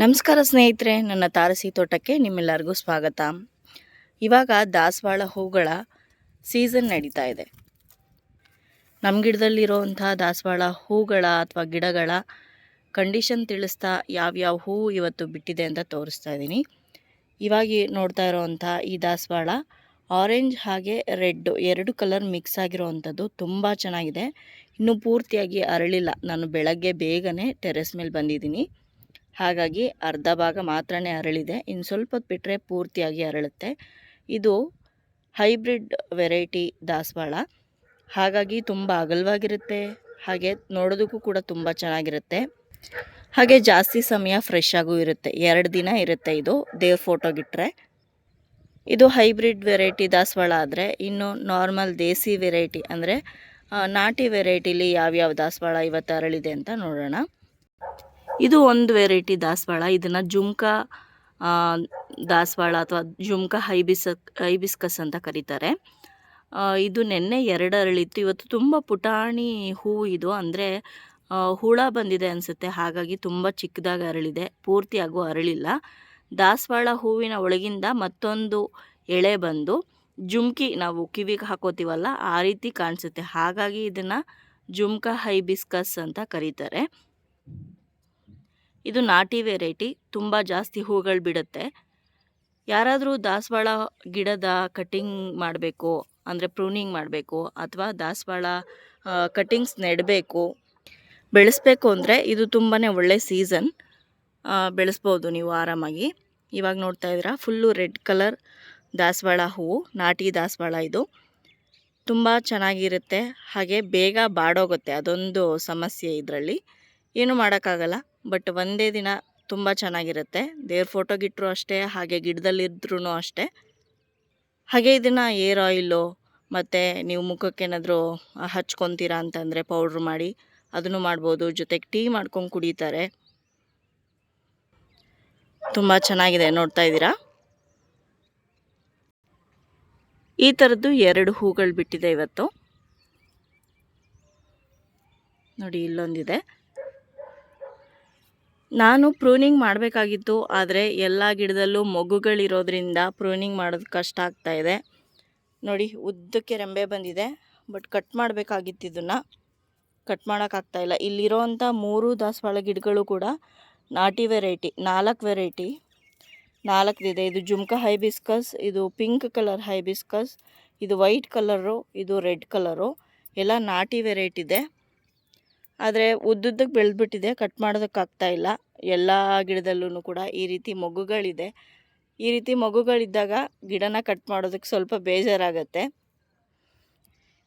ನಮಸ್ಕಾರ ಸ್ನೇಹಿತರೆ, ನನ್ನ ತಾರಸಿ ತೋಟಕ್ಕೆ ನಿಮ್ಮೆಲ್ಲರಿಗೂ ಸ್ವಾಗತ. ಇವಾಗ ದಾಸವಾಳ ಹೂಗಳ ಸೀಸನ್ ನಡೀತಾ ಇದೆ. ನಮ್ಮ ಗಿಡದಲ್ಲಿರೋವಂಥ ದಾಸವಾಳ ಹೂಗಳ ಅಥವಾ ಗಿಡಗಳ ಕಂಡೀಷನ್ ತಿಳಿಸ್ತಾ ಯಾವ್ಯಾವ ಹೂವು ಇವತ್ತು ಬಿಟ್ಟಿದೆ ಅಂತ ತೋರಿಸ್ತಾ ಇದ್ದೀನಿ. ಇವಾಗ ನೋಡ್ತಾ ಇರೋವಂಥ ಈ ದಾಸವಾಳ ಆರೆಂಜ್ ಹಾಗೆ ರೆಡ್ ಎರಡು ಕಲರ್ ಮಿಕ್ಸ್ ಆಗಿರೋವಂಥದ್ದು ತುಂಬ ಚೆನ್ನಾಗಿದೆ. ಇನ್ನೂ ಪೂರ್ತಿಯಾಗಿ ಅರಳಿಲ್ಲ. ನಾನು ಬೆಳಗ್ಗೆ ಬೇಗನೆ ಟೆರೆಸ್ ಮೇಲೆ ಬಂದಿದ್ದೀನಿ. ಹಾಗಾಗಿ ಅರ್ಧ ಭಾಗ ಮಾತ್ರನೇ ಅರಳಿದೆ. ಇನ್ನು ಸ್ವಲ್ಪ ಬಿಟ್ಟರೆ ಪೂರ್ತಿಯಾಗಿ ಅರಳುತ್ತೆ. ಇದು ಹೈಬ್ರಿಡ್ ವೆರೈಟಿ ದಾಸವಾಳ. ಹಾಗಾಗಿ ತುಂಬ ಅಗಲವಾಗಿರುತ್ತೆ. ಹಾಗೆ ನೋಡೋದಕ್ಕೂ ಕೂಡ ತುಂಬ ಚೆನ್ನಾಗಿರುತ್ತೆ. ಹಾಗೆ ಜಾಸ್ತಿ ಸಮಯ ಫ್ರೆಶ್ ಆಗೂ ಇರುತ್ತೆ. ಎರಡು ದಿನ ಇರುತ್ತೆ ಇದು. ದೇವ್ರ ಫೋಟೋಗಿಟ್ರೆ ಇದು ಹೈಬ್ರಿಡ್ ವೆರೈಟಿ ದಾಸವಾಳ ಆದರೆ ಇನ್ನು ನಾರ್ಮಲ್ ದೇಸಿ ವೆರೈಟಿ ಅಂದರೆ ನಾಟಿ ವೆರೈಟಿಲಿ ಯಾವ್ಯಾವ ದಾಸವಾಳ ಇವತ್ತು ಅರಳಿದೆ ಅಂತ ನೋಡೋಣ. ಇದು ಒಂದು ವೆರೈಟಿ ದಾಸವಾಳ. ಇದನ್ನು ಜುಮ್ಕ ದಾಸವಾಳ ಅಥವಾ ಜುಮ್ಕ ಹೈಬಿಸ, ಹೈಬಿಸ್ಕಸ್ ಅಂತ ಕರೀತಾರೆ. ಇದು ನೆನ್ನೆ ಎರಡು ಅರಳಿತ್ತು. ಇವತ್ತು ತುಂಬ ಪುಟಾಣಿ ಹೂವು ಇದು. ಅಂದರೆ ಹುಳ ಬಂದಿದೆ ಅನಿಸುತ್ತೆ. ಹಾಗಾಗಿ ತುಂಬ ಚಿಕ್ಕದಾಗಿ ಅರಳಿದೆ. ಪೂರ್ತಿಯಾಗೂ ಅರಳಿಲ್ಲ. ದಾಸವಾಳ ಹೂವಿನ ಒಳಗಿಂದ ಮತ್ತೊಂದು ಎಳೆ ಬಂದು ಜುಮ್ಕಿ ನಾವು ಕಿವಿಗೆ ಹಾಕೋತೀವಲ್ಲ, ಆ ರೀತಿ ಕಾಣಿಸುತ್ತೆ. ಹಾಗಾಗಿ ಇದನ್ನು ಜುಮ್ಕ ಹೈಬಿಸ್ಕಸ್ ಅಂತ ಕರೀತಾರೆ. ಇದು ನಾಟಿ ವೆರೈಟಿ, ತುಂಬ ಜಾಸ್ತಿ ಹೂಗಳು ಬಿಡುತ್ತೆ. ಯಾರಾದರೂ ದಾಸವಾಳ ಗಿಡದ ಕಟ್ಟಿಂಗ್ ಮಾಡಬೇಕು, ಅಂದರೆ ಪ್ರೂನಿಂಗ್ ಮಾಡಬೇಕು, ಅಥವಾ ದಾಸವಾಳ ಕಟ್ಟಿಂಗ್ಸ್ ನೆಡಬೇಕು, ಬೆಳೆಸ್ಬೇಕು ಅಂದರೆ ಇದು ತುಂಬಾ ಒಳ್ಳೆ ಸೀಸನ್. ಬೆಳೆಸ್ಬೋದು ನೀವು ಆರಾಮಾಗಿ. ಇವಾಗ ನೋಡ್ತಾ ಇದ್ದೀರಾ, ಫುಲ್ಲು ರೆಡ್ ಕಲರ್ ದಾಸವಾಳ ಹೂವು ನಾಟಿ ದಾಸವಾಳ ಇದು. ತುಂಬ ಚೆನ್ನಾಗಿರುತ್ತೆ, ಹಾಗೆ ಬೇಗ ಬಾಡೋಗುತ್ತೆ, ಅದೊಂದು ಸಮಸ್ಯೆ ಇದರಲ್ಲಿ. ಏನು ಮಾಡೋಕ್ಕಾಗಲ್ಲ. ಬಟ್ ಒಂದೇ ದಿನ ತುಂಬ ಚೆನ್ನಾಗಿರುತ್ತೆ. ದೇವ್ರ ಫೋಟೋಗಿಟ್ಟರು ಅಷ್ಟೇ, ಹಾಗೆ ಗಿಡದಲ್ಲಿದ್ರೂ ಅಷ್ಟೇ. ಹಾಗೆ ಇದನ್ನು ಏರ್ ಆಯಿಲು ಮತ್ತು ನೀವು ಮುಖಕ್ಕೇನಾದರೂ ಹಚ್ಕೊತೀರಾ ಅಂತಂದರೆ ಪೌಡ್ರ್ ಮಾಡಿ, ಅದನ್ನು ಮಾಡ್ಬೋದು. ಜೊತೆಗೆ ಟೀ ಮಾಡ್ಕೊಂಡು ಕುಡಿತಾರೆ. ತುಂಬ ಚೆನ್ನಾಗಿದೆ ನೋಡ್ತಾ ಇದ್ದೀರಾ? ಈ ಥರದ್ದು ಎರಡು ಹೂಗಳು ಬಿಟ್ಟಿದೆ ಇವತ್ತು. ನೋಡಿ ಇಲ್ಲೊಂದಿದೆ. ನಾನು ಪ್ರೂನಿಂಗ್ ಮಾಡಬೇಕಾಗಿತ್ತು, ಆದರೆ ಎಲ್ಲ ಗಿಡದಲ್ಲೂ ಮೊಗ್ಗುಗಳಿರೋದ್ರಿಂದ ಪ್ರೂನಿಂಗ್ ಮಾಡೋದು ಕಷ್ಟ ಆಗ್ತಾ ಇದೆ. ನೋಡಿ, ಉದ್ದಕ್ಕೆ ರೆಂಬೆ ಬಂದಿದೆ, ಬಟ್ ಕಟ್ ಮಾಡಬೇಕಾಗಿತ್ತು ಇದನ್ನು. ಕಟ್ ಮಾಡೋಕ್ಕಾಗ್ತಾಯಿಲ್ಲ ಇಲ್ಲಿರೋವಂಥ ಮೂರು ದಾಸವಾಳ ಗಿಡಗಳು ಕೂಡ ನಾಟಿ ವೆರೈಟಿ, ನಾಲ್ಕು ವೆರೈಟಿ. ನಾಲ್ಕದಿದೆ. ಇದು ಜುಮ್ಕ ಹೈಬಿಸ್ಕಸ್, ಇದು ಪಿಂಕ್ ಕಲರ್ ಹೈಬಿಸ್ಕಸ್, ಇದು ವೈಟ್ ಕಲರು, ಇದು ರೆಡ್ ಕಲರು. ಎಲ್ಲ ನಾಟಿ ವೆರೈಟಿ ಇದೆ. ಆದರೆ ಉದ್ದುದ್ದಕ್ಕೆ ಬೆಳೆದ್ಬಿಟ್ಟಿದೆ ಕಟ್ ಮಾಡೋದಕ್ಕಾಗ್ತಾ ಇಲ್ಲ. ಎಲ್ಲ ಗಿಡದಲ್ಲೂ ಕೂಡ ಈ ರೀತಿ ಮಗುಗಳಿದೆ. ಈ ರೀತಿ ಮಗುಗಳಿದ್ದಾಗ ಗಿಡನ ಕಟ್ ಮಾಡೋದಕ್ಕೆ ಸ್ವಲ್ಪ ಬೇಜಾರಾಗತ್ತೆ.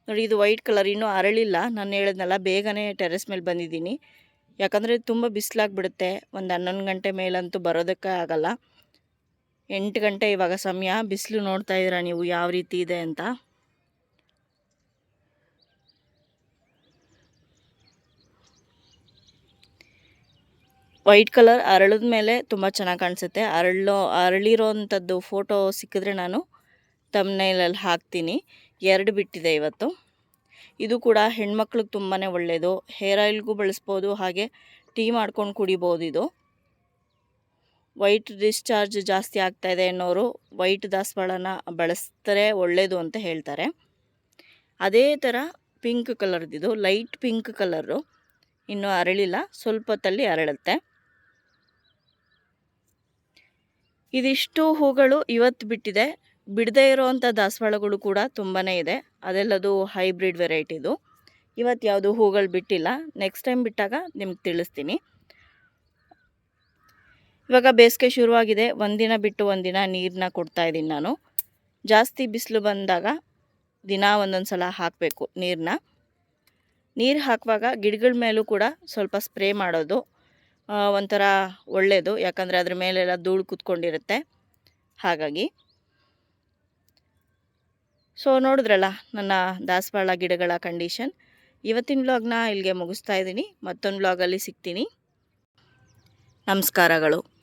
ನೋಡಿ, ಇದು ವೈಟ್ ಕಲರ್ ಇನ್ನೂ ಅರಳಿಲ್ಲ. ನಾನು ಹೇಳಿದ್ನಲ್ಲ, ಬೇಗನೆ ಟೆರೆಸ್ ಮೇಲೆ ಬಂದಿದ್ದೀನಿ. ಯಾಕಂದರೆ ತುಂಬ ಬಿಸಿಲಾಗ್ಬಿಡುತ್ತೆ. ಒಂದು ಹನ್ನೊಂದು ಗಂಟೆ ಮೇಲಂತೂ ಬರೋದಕ್ಕೆ ಆಗಲ್ಲ. ಎಂಟು ಗಂಟೆ ಇವಾಗ ಸಮಯ. ಬಿಸಿಲು ನೋಡ್ತಾ ಇದ್ದೀರಾ ನೀವು? ಯಾವ ರೀತಿ ಇದೆ ಅಂತ? ವೈಟ್ ಕಲರ್ ಅರಳಿದ ಮೇಲೆ ತುಂಬ ಚೆನ್ನಾಗಿ ಕಾಣಿಸುತ್ತೆ. ಅರಳೋ ಅರಳಿರೋವಂಥದ್ದು ಫೋಟೋ ಸಿಕ್ಕಿದ್ರೆ ನಾನು ತಮ್ಮನೇಲಲ್ಲಿ ಹಾಕ್ತೀನಿ. ಎರಡು ಬಿಟ್ಟಿದೆ ಇವತ್ತು. ಇದು ಕೂಡ ಹೆಣ್ಮಕ್ಳಿಗೆ ತುಂಬಾ ಒಳ್ಳೆಯದು ಹೇರ್ ಆಯಿಲ್ಗೂ ಬಳಸ್ಬೋದು, ಹಾಗೆ ಟೀ ಮಾಡ್ಕೊಂಡು ಕುಡಿಬೋದು ಇದು. ವೈಟ್ ಡಿಸ್ಚಾರ್ಜ್ ಜಾಸ್ತಿ ಆಗ್ತಾಯಿದೆ ಅನ್ನೋರು ವೈಟ್ ದಾಸವಾಳನ ಬಳಸ್ತಾರೆ ಒಳ್ಳೆಯದು ಅಂತ ಹೇಳ್ತಾರೆ. ಅದೇ ಥರ ಪಿಂಕ್ ಕಲರ್ದಿದು ಲೈಟ್ ಪಿಂಕ್ ಕಲರು. ಇನ್ನೂ ಅರಳಿಲ್ಲ, ಸ್ವಲ್ಪ ಹೊತ್ತಲ್ಲಿ ಅರಳುತ್ತೆ. ಇದಿಷ್ಟು ಹೂಗಳು ಇವತ್ತು ಬಿಟ್ಟಿದೆ. ಬಿಡದೇ ಇರೋವಂಥ ದಾಸವಾಳಗಳು ಕೂಡ ತುಂಬಾ ಇದೆ. ಅದೆಲ್ಲದು ಹೈಬ್ರಿಡ್ ವೆರೈಟಿದು ಇವತ್ತು ಯಾವುದು ಹೂಗಳು ಬಿಟ್ಟಿಲ್ಲ. ನೆಕ್ಸ್ಟ್ ಟೈಮ್ ಬಿಟ್ಟಾಗ ನಿಮ್ಗೆ ತಿಳಿಸ್ತೀನಿ. ಇವಾಗ ಬೇಸಿಗೆ ಶುರುವಾಗಿದೆ. ಒಂದಿನ ಬಿಟ್ಟು ಒಂದಿನ ನೀರನ್ನ ಕೊಡ್ತಾಯಿದ್ದೀನಿ ನಾನು. ಜಾಸ್ತಿ ಬಿಸಿಲು ಬಂದಾಗ ದಿನ ಒಂದೊಂದು ಸಲ ಹಾಕಬೇಕು ನೀರನ್ನ ನೀರು ಹಾಕುವಾಗ ಗಿಡಗಳ ಮೇಲೂ ಕೂಡ ಸ್ವಲ್ಪ ಸ್ಪ್ರೇ ಮಾಡೋದು. ಒಂಥರ ಒಳ್ಳೆಯದು ಯಾಕಂದರೆ ಅದ್ರ ಮೇಲೆಲ್ಲ ಧೂಳು ಕೂತ್ಕೊಂಡಿರುತ್ತೆ. ಹಾಗಾಗಿ. ಸೊ ನೋಡಿದ್ರಲ್ಲ ನನ್ನ ದಾಸವಾಳ ಗಿಡಗಳ ಕಂಡೀಷನ್ ಇವತ್ತಿನ ವ್ಲಾಗ್ನ ಇಲ್ಲಿಗೆ ಮುಗಿಸ್ತಾ ಇದ್ದೀನಿ. ಮತ್ತೊಂದು ವ್ಲಾಗಲ್ಲಿ ಸಿಗ್ತೀನಿ. ನಮಸ್ಕಾರಗಳು.